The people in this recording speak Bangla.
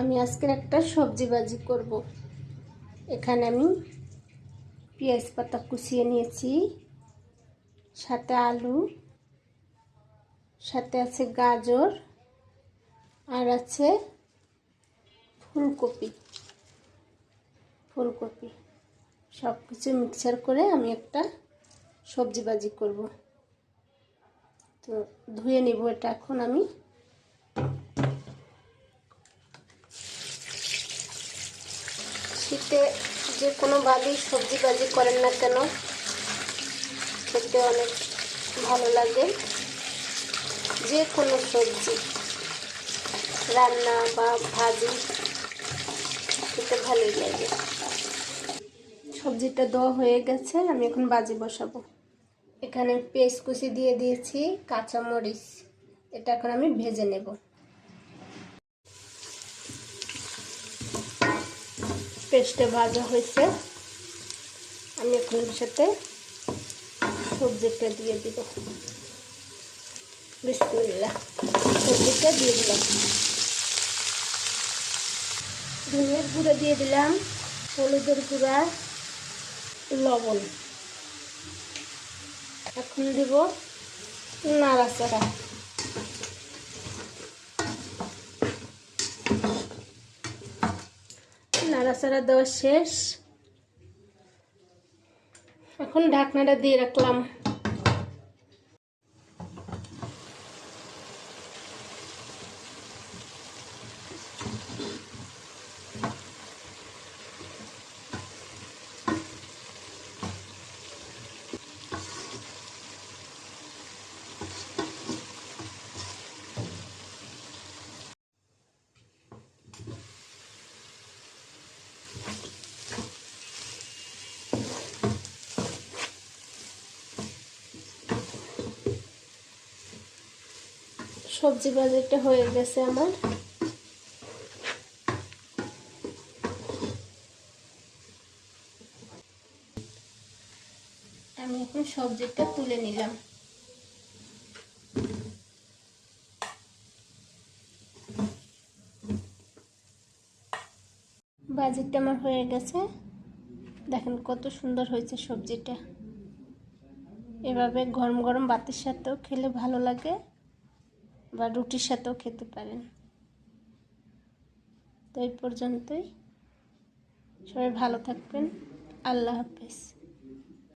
আমি আজকের একটা সবজি বাজি করব। এখানে আমি পেঁয়াজ পাতা কুচিয়ে নিয়েছি, সাথে আলু, সাথে আছে গাজর, আর আছে ফুলকপি। ফুলকপি। সব কিছু মিক্সার করে আমি একটা সবজি বাজি করব। তো ধুয়ে নিব এটা এখন আমি। শীতে যে কোনোভাবেই সবজি বাজি করেন না কেন, খেতে অনেক ভালো লাগে। যে কোনো সবজি, রান্না বা ভাজি, খেতে ভালোই লাগে। সবজিটা দেওয়া হয়ে গেছে, আমি এখন বাজি বসাবো। এখানে পেস্ট কুচি দিয়ে দিয়েছি, কাঁচামরিচ। এটা এখন আমি ভেজে নেব। পেস্টে ভাজা হয়েছে। আমি এখন সাথে সবজিটা দিয়ে দিব। বিসমিল্লাহ, সবজিটা দিয়ে দিলাম। ধনিয়ার গুঁড়ো দিয়ে দিলাম, হলুদের গুঁড়া, লবণ। এখন দিব নাড়াচাড়া। নাড়াচাড়া দেওয়া শেষ। এখন ঢাকনাটা দিয়ে রাখলাম। সবজি বাজারটা হয়ে গেছে আমার। আমি এখন সবজিটা তুলে নিলাম। বাজিটা আমার হয়ে গেছে। দেখেন কত সুন্দর হয়েছে সবজিটা। এভাবে গরম গরম বাতির সাথেও খেলে ভালো লাগে। বা রুটির সাথেও খেতে পারেন। তো এই পর্যন্তই। সবাই ভালো থাকবেন। আল্লাহ হাফেজ।